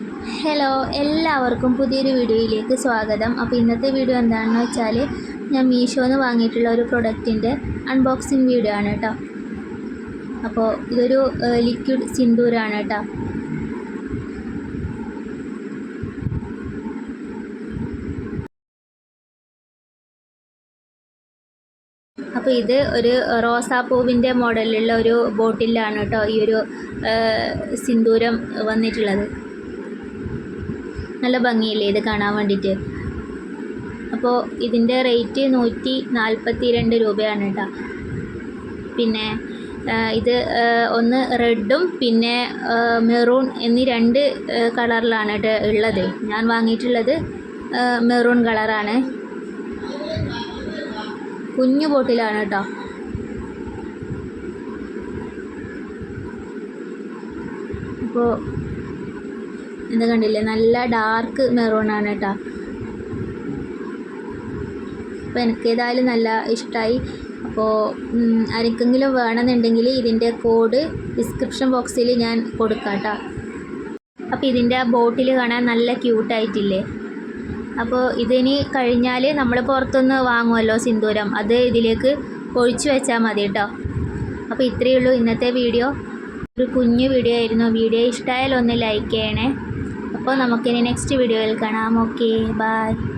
Hello എല്ലാവർക്കും പുതിയൊരു വീഡിയോയിലേക്ക് സ്വാഗതം. അപ്പോൾ ഇന്നത്തെ വീഡിയോ എന്താണെന്ന് വെച്ചാൽ ഞാൻ മീഷോന്ന് വാങ്ങിയിട്ടുള്ള ഒരു പ്രൊഡക്റ്റിന്റെ അൺബോക്സിങ് വീഡിയോ ആണ് കേട്ടോ. അപ്പോൾ ഇതൊരു ലിക്വിഡ് സിന്ദൂരാണ് കേട്ടോ. അപ്പോൾ ഇത് ഒരു റോസാപ്പൂവിന്റെ മോഡലിലുള്ള ഒരു ബോട്ടിലാണ് കേട്ടോ ഈ ഒരു സിന്ദൂരം വന്നിട്ടുള്ളത്. നല്ല ഭംഗിയല്ലേ ഇത് കാണാൻ വേണ്ടിയിട്ട്? അപ്പോൾ ഇതിന്റെ റേറ്റ് നൂറ്റി നാൽപ്പത്തി രണ്ട് രൂപയാണ് കേട്ടോ. പിന്നെ ഇത് ഒന്ന് റെഡും പിന്നെ മെറൂൺ എന്നീ രണ്ട് കളറിലാണ് കേട്ടോ ഉള്ളത്. ഞാൻ വാങ്ങിയിട്ടുള്ളത് മെറൂൺ കളറാണ്. കുഞ്ഞു ബോട്ടിലാണ് കേട്ടോ അപ്പോൾ എന്താ കണ്ടില്ലേ? നല്ല ഡാർക്ക് മെറൂൺ ആണ് കേട്ടോ അപ്പോൾ എനിക്കേതായാലും നല്ല ഇഷ്ടമായി അപ്പോൾ ആർക്കെങ്കിലും വേണമെന്നുണ്ടെങ്കിൽ ഇതിന്റെ കോഡ് ഡിസ്ക്രിപ്ഷൻ ബോക്സിൽ ഞാൻ കൊടുക്കാം കേട്ടോ അപ്പോൾ ഇതിന്റെ ബോട്ടിൽ കാണാൻ നല്ല ക്യൂട്ടായിട്ടില്ലേ അപ്പോൾ ഇതിനി കഴിഞ്ഞാൽ നമ്മൾ പുറത്തുനിന്ന് വാങ്ങുമല്ലോ സിന്ദൂരം. അത് ഇതിലേക്ക് ഒഴിച്ചു വെച്ചാൽ മതി കേട്ടോ അപ്പോൾ ഇത്രയേ ഉള്ളൂ ഇന്നത്തെ വീഡിയോ. ഒരു കുഞ്ഞു വീഡിയോ ആയിരുന്നു. വീഡിയോ ഇഷ്ടമായാൽ ഒന്ന് ലൈക്ക് ചെയ്യണേ. അപ്പോൾ നമുക്കിനി നെക്സ്റ്റ് വീഡിയോയിൽ കാണാം. Okay bye